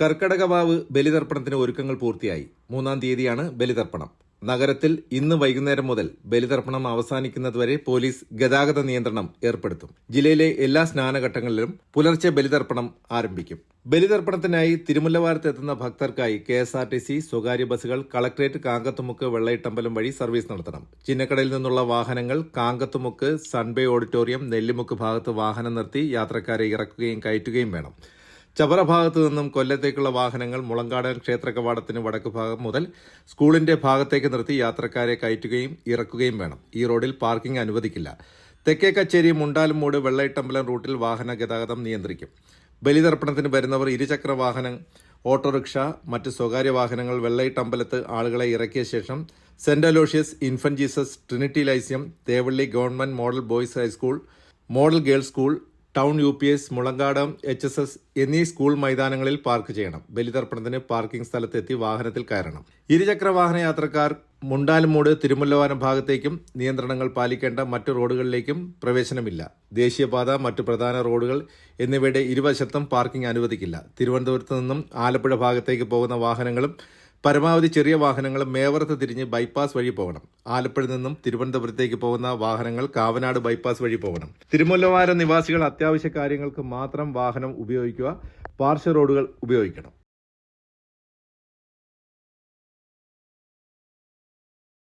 കർക്കടകവാവ് ബലിതർപ്പണത്തിന് ഒരുക്കങ്ങൾ പൂർത്തിയായി. മൂന്നാം തീയതിയാണ് ബലിതർപ്പണം. നഗരത്തിൽ ഇന്ന് വൈകുന്നേരം മുതൽ ബലിതർപ്പണം അവസാനിക്കുന്നതുവരെ പോലീസ് ഗതാഗത നിയന്ത്രണം ഏർപ്പെടുത്തും. ജില്ലയിലെ എല്ലാ സ്നാനഘട്ടങ്ങളിലും പുലർച്ചെ ബലിതർപ്പണം ആരംഭിക്കും. ബലിതർപ്പണത്തിനായി തിരുമുല്ലവാരത്ത് എത്തുന്ന ഭക്തർക്കായി K S R T C സ്വകാര്യ ബസ്സുകൾ കളക്ടറേറ്റ് കാങ്കത്തുമുക്ക് വെള്ളയിട്ടമ്പലം വഴി സർവീസ് നടത്തണം. ചിന്നക്കടയിൽ നിന്നുള്ള വാഹനങ്ങൾ കാങ്കത്തുമുക്ക് സൺബേ ഓഡിറ്റോറിയം നെല്ലിമുക്ക് ഭാഗത്ത് വാഹനം നിർത്തി യാത്രക്കാരെ ഇറക്കുകയും കയറ്റുകയും വേണം. ചവറ ഭാഗത്തു നിന്നും കൊല്ലത്തേക്കുള്ള വാഹനങ്ങൾ മുളങ്കാടൻ ക്ഷേത്ര കവാടത്തിന് വടക്ക് ഭാഗം മുതൽ സ്കൂളിന്റെ ഭാഗത്തേക്ക് നിർത്തി യാത്രക്കാരെ കയറ്റുകയും ഇറക്കുകയും വേണം. ഈ റോഡിൽ പാർക്കിംഗ് അനുവദിക്കില്ല. തെക്കേ കച്ചേരി മുണ്ടാലുമൂട് വെള്ളയിട്ടമ്പലം റൂട്ടിൽ വാഹന ഗതാഗതം നിയന്ത്രിക്കും. ബലിതർപ്പണത്തിന് വരുന്നവർ ഇരുചക്ര വാഹനം ഓട്ടോറിക്ഷ മറ്റ് സ്വകാര്യ വാഹനങ്ങൾ വെള്ളയിട്ടമ്പലത്ത് ആളുകളെ ഇറക്കിയ ശേഷം saint Aloysius infant Jesus Trinity lyceum Thevally government model boys high school model girls school town U P S Mulankadu H S S എന്നീ സ്കൂൾ മൈതാനങ്ങളിൽ പാർക്ക് ചെയ്യണം. ബലിതർപ്പണത്തിന് പാർക്കിംഗ് സ്ഥലത്തെത്തി വാഹനത്തിൽ കയറണം. ഇരുചക്ര വാഹന യാത്രക്കാർ മുണ്ടാലുമൂട് തിരുമുല്ലവാരം ഭാഗത്തേക്കും നിയന്ത്രണങ്ങൾ പാലിക്കേണ്ട മറ്റു റോഡുകളിലേക്കും പ്രവേശനമില്ല. ദേശീയപാത മറ്റു പ്രധാന റോഡുകൾ എന്നിവയുടെ ഇരുവശത്തും പാർക്കിംഗ് അനുവദിക്കില്ല. തിരുവനന്തപുരത്ത് നിന്നും ആലപ്പുഴ ഭാഗത്തേക്ക് പോകുന്ന വാഹനങ്ങളും പരമാവധി ചെറിയ വാഹനങ്ങൾ മേവർത്ത് തിരിഞ്ഞ് ബൈപ്പാസ് വഴി പോകണം. ആലപ്പുഴ നിന്നും തിരുവനന്തപുരത്തേക്ക് പോകുന്ന വാഹനങ്ങൾ കാവനാട് ബൈപ്പാസ് വഴി പോകണം. തിരുമുല്ലവാര നിവാസികൾ അത്യാവശ്യ കാര്യങ്ങൾക്ക് മാത്രം വാഹനം ഉപയോഗിക്കുക. പാർശ്വ റോഡുകൾ ഉപയോഗിക്കണം.